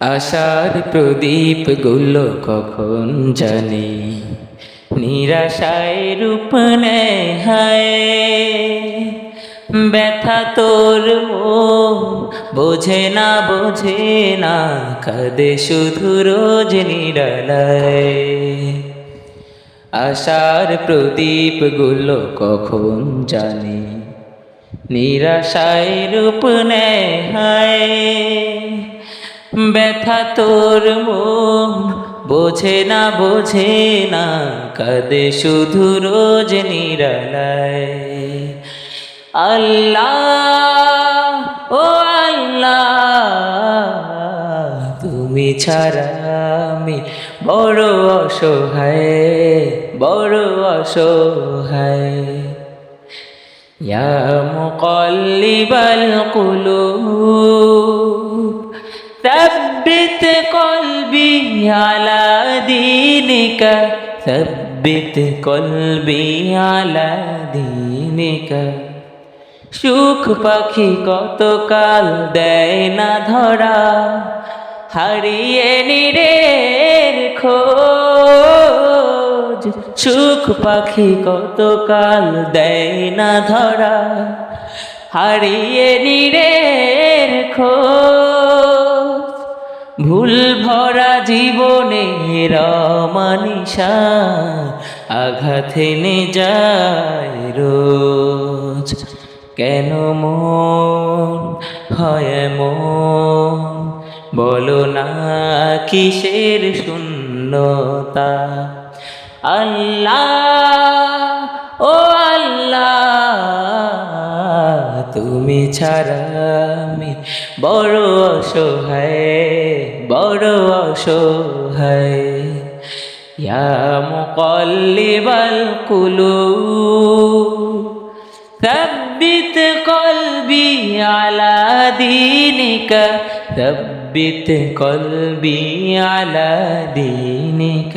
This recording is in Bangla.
আশার প্রদীপগুলো কখন জানি? নিরাশায় রূপ নেয় হায়। ব্যথা তোর বোঝে না বোঝে না, কাঁদে শুধু রোজ নিরালায়। আশার প্রদীপগুলো কখন জানি? নিরাশায় রূপ নেয় হায়। ব্যথা তোর মন, বোঝে না বোঝে না, কাঁদে শুধু রোজ নিরালায়। আল্লাহ, ও আল্লাহ, তুমি ছাড়া আমি বড় অসহায় বড় অসহায়। ইয়া মুকাল্লিবাল কুলুব ثبت قلبي على دينك ثبت قلبي على دينك সুখ পাখি কতকাল দেয় না ধরা হারিয়ে নিরের খোঁজ সুখ পাখি কতকাল দেয় না ধরা হারিয়ে নিরের ভুল ভরা জীবনে রমানিসা আঘাত এনে যায় রোজ। কেন মন হয় মন বলো না, কিসের শূন্যতা? আল্লাহ, ও আল্লাহ তুমি ছাড়া আমি বড় অসহায় বড় অসহায় ইয়া মুকাল্লিবাল কুলুব ثبت قلبي على دينك ثبت قلبي على دينك